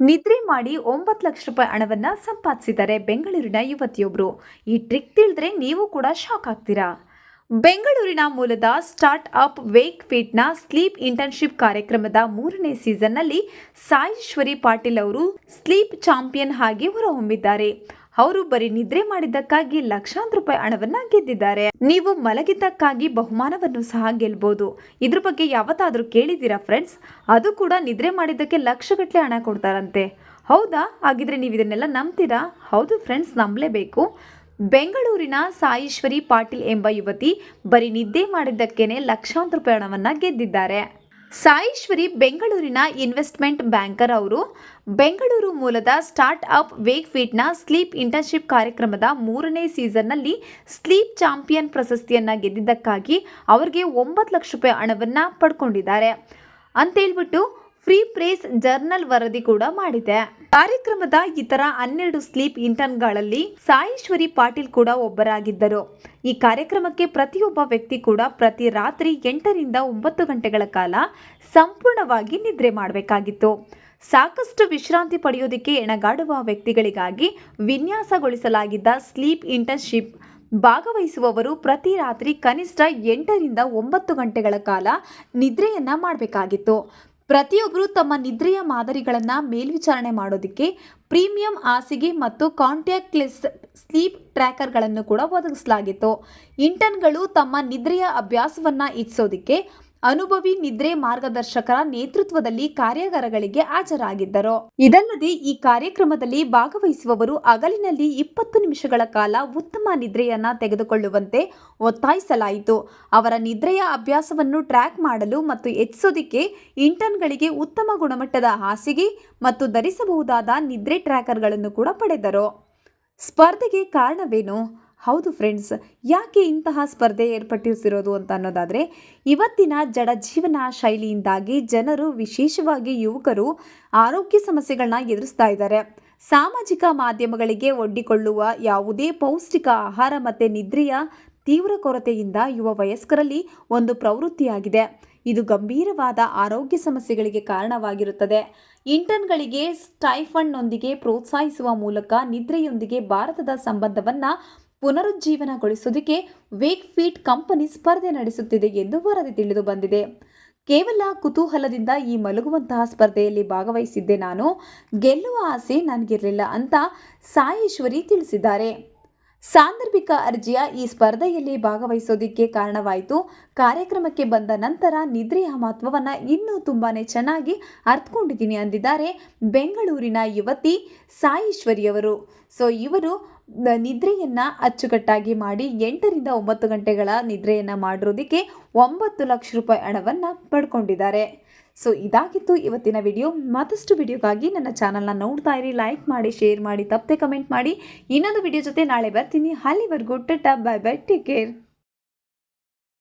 ನಿದ್ರೆ ಮಾಡಿ ಒಂಬತ್ತು ಲಕ್ಷ ರೂಪಾಯಿ ಹಣವನ್ನ ಸಂಪಾದಿಸಿದ್ದಾರೆ ಬೆಂಗಳೂರಿನ ಯುವತಿಯೊಬ್ಬರು ಈ ಟ್ರಿಕ್ ತಿಳಿದ್ರೆ ನೀವು ಕೂಡ ಶಾಕ್ ಆಗ್ತೀರಾ? ಬೆಂಗಳೂರಿನ ಮೂಲದ ಸ್ಟಾರ್ಟ್ ಅಪ್ ವೇಕ್ ಫೀಟ್ನ ಸ್ಲೀಪ್ ಇಂಟರ್ನ್ಶಿಪ್ ಕಾರ್ಯಕ್ರಮದ ಮೂರನೇ ಸೀಸನ್ನಲ್ಲಿ ಸಾಯೇಶ್ವರಿ ಪಾಟೀಲ್ ಅವರು ಸ್ಲೀಪ್ ಚಾಂಪಿಯನ್ ಆಗಿ ಹೊರಹೊಮ್ಮಿದ್ದಾರೆ. ಅವರು ಬರೀ ನಿದ್ರೆ ಮಾಡಿದ್ದಕ್ಕಾಗಿ ಲಕ್ಷಾಂತರ ರೂಪಾಯಿ ಹಣವನ್ನ ಗೆದ್ದಿದ್ದಾರೆ. ನೀವು ಮಲಗಿದ್ದಕ್ಕಾಗಿ ಬಹುಮಾನವನ್ನು ಸಹ ಗೆಲ್ಬಹುದು ಇದ್ರ ಬಗ್ಗೆ ಯಾವತ್ತಾದ್ರೂ ಕೇಳಿದ್ದೀರಾ ಫ್ರೆಂಡ್ಸ್ ಅದು ಕೂಡ ನಿದ್ರೆ ಮಾಡಿದ್ದಕ್ಕೆ ಲಕ್ಷಗಟ್ಟಲೆ ಹಣ ಕೊಡ್ತಾರಂತೆ. ಹೌದಾ? ಹಾಗಿದ್ರೆ ನೀವು ಇದನ್ನೆಲ್ಲ ನಂಬ್ತೀರಾ? ಹೌದು ಫ್ರೆಂಡ್ಸ್ ನಂಬಲೇಬೇಕು. ಬೆಂಗಳೂರಿನ ಸಾಯಿಶ್ವರಿ ಪಾಟೀಲ್ ಎಂಬ ಯುವತಿ ಬರೀ ನಿದ್ದೆ ಮಾಡಿದ್ದಕ್ಕೇನೆ ಲಕ್ಷಾಂತರ ರೂಪಾಯಿ ಹಣವನ್ನ ಗೆದ್ದಿದ್ದಾರೆ. ಸಾಯಿಶ್ವರಿ ಬೆಂಗಳೂರಿನ ಇನ್ವೆಸ್ಟ್ಮೆಂಟ್ ಬ್ಯಾಂಕರ್ ಅವರು ಬೆಂಗಳೂರು ಮೂಲದ ಸ್ಟಾರ್ಟ್ ಅಪ್ ವೇಕ್ ಫೀಟ್ನ ಸ್ಲೀಪ್ ಇಂಟರ್ನ್ಶಿಪ್ ಕಾರ್ಯಕ್ರಮದ ಮೂರನೇ ಸೀಸನ್ನಲ್ಲಿ ಸ್ಲೀಪ್ ಚಾಂಪಿಯನ್ ಪ್ರಶಸ್ತಿಯನ್ನು ಗೆದ್ದಿದ್ದಕ್ಕಾಗಿ ಅವರಿಗೆ ಒಂಬತ್ತು ಲಕ್ಷ ರೂಪಾಯಿ ಹಣವನ್ನು ಪಡ್ಕೊಂಡಿದ್ದಾರೆ. ಅಂತೇಳ್ಬಿಟ್ಟು ಫ್ರೀ ಪ್ರೇಸ್ ಜರ್ನಲ್ ವರದಿ ಕೂಡ ಮಾಡಿದೆ. ಕಾರ್ಯಕ್ರಮದ ಇತರ ಹನ್ನೆರಡು ಸ್ಲೀಪ್ ಇಂಟರ್ನ್ಗಳಲ್ಲಿ ಸಾಯೇಶ್ವರಿ ಪಾಟೀಲ್ ಕೂಡ ಒಬ್ಬರಾಗಿದ್ದರು. ಈ ಕಾರ್ಯಕ್ರಮಕ್ಕೆ ಪ್ರತಿಯೊಬ್ಬ ವ್ಯಕ್ತಿ ಕೂಡ ಪ್ರತಿ ರಾತ್ರಿ ಎಂಟರಿಂದ ಒಂಬತ್ತು ಗಂಟೆಗಳ ಕಾಲ ಸಂಪೂರ್ಣವಾಗಿ ನಿದ್ರೆ ಮಾಡಬೇಕಾಗಿತ್ತು. ಸಾಕಷ್ಟು ವಿಶ್ರಾಂತಿ ಪಡೆಯೋದಕ್ಕೆ ಎಣಗಾಡುವ ವ್ಯಕ್ತಿಗಳಿಗಾಗಿ ವಿನ್ಯಾಸಗೊಳಿಸಲಾಗಿದ್ದ ಸ್ಲೀಪ್ ಇಂಟರ್ನ್ಶಿಪ್ ಭಾಗವಹಿಸುವವರು ಪ್ರತಿ ರಾತ್ರಿ ಕನಿಷ್ಠ ಎಂಟರಿಂದ ಒಂಬತ್ತು ಗಂಟೆಗಳ ಕಾಲ ನಿದ್ರೆಯನ್ನ ಮಾಡಬೇಕಾಗಿತ್ತು. ಪ್ರತಿಯೊಬ್ಬರು ತಮ್ಮ ನಿದ್ರೆಯ ಮಾದರಿಗಳನ್ನು ಮೇಲ್ವಿಚಾರಣೆ ಮಾಡೋದಕ್ಕೆ ಪ್ರೀಮಿಯಂ ಹಾಸಿಗೆ ಮತ್ತು ಕಾಂಟ್ಯಾಕ್ಟ್ಲೆಸ್ ಸ್ಲೀಪ್ ಟ್ರ್ಯಾಕರ್ಗಳನ್ನು ಕೂಡ ಒದಗಿಸಲಾಗಿತ್ತು. ಇಂಟರ್ನ್ಗಳು ತಮ್ಮ ನಿದ್ರೆಯ ಅಭ್ಯಾಸವನ್ನು ಇಚ್ಛೋದಕ್ಕೆ ಅನುಭವಿ ನಿದ್ರೆ ಮಾರ್ಗದರ್ಶಕರ ನೇತೃತ್ವದಲ್ಲಿ ಕಾರ್ಯಾಗಾರಗಳಿಗೆ ಹಾಜರಾಗಿದ್ದರು. ಇದಲ್ಲದೆ ಈ ಕಾರ್ಯಕ್ರಮದಲ್ಲಿ ಭಾಗವಹಿಸುವವರು ಹಗಲಿನಲ್ಲಿ ಇಪ್ಪತ್ತು ನಿಮಿಷಗಳ ಕಾಲ ಉತ್ತಮ ನಿದ್ರೆಯನ್ನ ತೆಗೆದುಕೊಳ್ಳುವಂತೆ ಒತ್ತಾಯಿಸಲಾಯಿತು. ಅವರ ನಿದ್ರೆಯ ಅಭ್ಯಾಸವನ್ನು ಟ್ರ್ಯಾಕ್ ಮಾಡಲು ಮತ್ತು ಹೆಚ್ಚಿಸೋದಿಕ್ಕೆ ಇಂಟರ್ನ್ಗಳಿಗೆ ಉತ್ತಮ ಗುಣಮಟ್ಟದ ಹಾಸಿಗೆ ಮತ್ತು ಧರಿಸಬಹುದಾದ ನಿದ್ರೆ ಟ್ರ್ಯಾಕರ್ಗಳನ್ನು ಕೂಡ ಪಡೆದರು. ಸ್ಪರ್ಧೆಗೆ ಕಾರಣವೇನು? ಹೌದು ಫ್ರೆಂಡ್ಸ್, ಯಾಕೆ ಇಂತಹ ಸ್ಪರ್ಧೆ ಏರ್ಪಡಿಸಿರೋದು ಅಂತ ಅನ್ನೋದಾದರೆ, ಇವತ್ತಿನ ಜಡ ಜೀವನ ಶೈಲಿಯಿಂದಾಗಿ ಜನರು, ವಿಶೇಷವಾಗಿ ಯುವಕರು, ಆರೋಗ್ಯ ಸಮಸ್ಯೆಗಳನ್ನ ಎದುರಿಸ್ತಾ ಇದ್ದಾರೆ. ಸಾಮಾಜಿಕ ಮಾಧ್ಯಮಗಳಿಗೆ ಒಡ್ಡಿಕೊಳ್ಳುವ ಯಾವುದೇ ಪೌಷ್ಟಿಕ ಆಹಾರ ಮತ್ತು ನಿದ್ರೆಯ ತೀವ್ರ ಕೊರತೆಯಿಂದ ಯುವ ವಯಸ್ಕರಲ್ಲಿ ಒಂದು ಪ್ರವೃತ್ತಿಯಾಗಿದೆ. ಇದು ಗಂಭೀರವಾದ ಆರೋಗ್ಯ ಸಮಸ್ಯೆಗಳಿಗೆ ಕಾರಣವಾಗಿರುತ್ತದೆ. ಇಂಟರ್ನ್ಗಳಿಗೆ ಸ್ಟೈಫಂಡ್ನೊಂದಿಗೆ ಪ್ರೋತ್ಸಾಹಿಸುವ ಮೂಲಕ ನಿದ್ರೆಯೊಂದಿಗೆ ಭಾರತದ ಸಂಬಂಧವನ್ನು ಪುನರುಜ್ಜೀವನಗೊಳಿಸುವುದಕ್ಕೆ ವೇಕ್ ಫೀಟ್ ಕಂಪನಿ ಸ್ಪರ್ಧೆ ನಡೆಸುತ್ತಿದೆ ಎಂದು ವರದಿ ತಿಳಿದು ಬಂದಿದೆ. ಕೇವಲ ಕುತೂಹಲದಿಂದ ಈ ಮಲಗುವಂತಹ ಸ್ಪರ್ಧೆಯಲ್ಲಿ ಭಾಗವಹಿಸಿದ್ದೆ ನಾನು. ಗೆಲ್ಲುವ ಆಸೆ ನನಗಿರಲಿಲ್ಲ ಅಂತ ಸಾಯೇಶ್ವರಿ ತಿಳಿಸಿದ್ದಾರೆ. ಸಾಂದರ್ಭಿಕ ಅರ್ಜಿಯ ಈ ಸ್ಪರ್ಧೆಯಲ್ಲಿ ಭಾಗವಹಿಸೋದಿಕ್ಕೆ ಕಾರಣವಾಯಿತು. ಕಾರ್ಯಕ್ರಮಕ್ಕೆ ಬಂದ ನಂತರ ನಿದ್ರೆಯ ಮಹತ್ವವನ್ನು ಇನ್ನೂ ತುಂಬಾ ಚೆನ್ನಾಗಿ ಅರ್ಥಕೊಂಡಿದ್ದೀನಿ ಅಂದಿದ್ದಾರೆ ಬೆಂಗಳೂರಿನ ಯುವತಿ ಸಾಯೇಶ್ವರಿಯವರು. ಸೊ ಇವರು ನಿದ್ರೆಯನ್ನ ಅಚ್ಚುಕಟ್ಟಾಗಿ ಮಾಡಿ ಎಂಟರಿಂದ ಒಂಬತ್ತು ಗಂಟೆಗಳ ನಿದ್ರೆಯನ್ನು ಮಾಡಿರೋದಕ್ಕೆ ಒಂಬತ್ತು ಲಕ್ಷ ರೂಪಾಯಿ ಹಣವನ್ನು ಪಡ್ಕೊಂಡಿದ್ದಾರೆ. ಸೊ ಇದಾಗಿತ್ತು ಇವತ್ತಿನ ವಿಡಿಯೋ ಮತ್ತಷ್ಟು ವಿಡಿಯೋಗಾಗಿ ನನ್ನ ಚಾನಲ್ನ ನೋಡ್ತಾ ಇರಿ ಲೈಕ್ ಮಾಡಿ ಶೇರ್ ಮಾಡಿ, ತಪ್ಪದೆ ಕಮೆಂಟ್ ಮಾಡಿ. ಇನ್ನೊಂದು ವಿಡಿಯೋ ಜೊತೆ ನಾಳೆ ಬರ್ತೀನಿ. ಅಲ್ಲಿವರೆಗೂ tata bye bye take care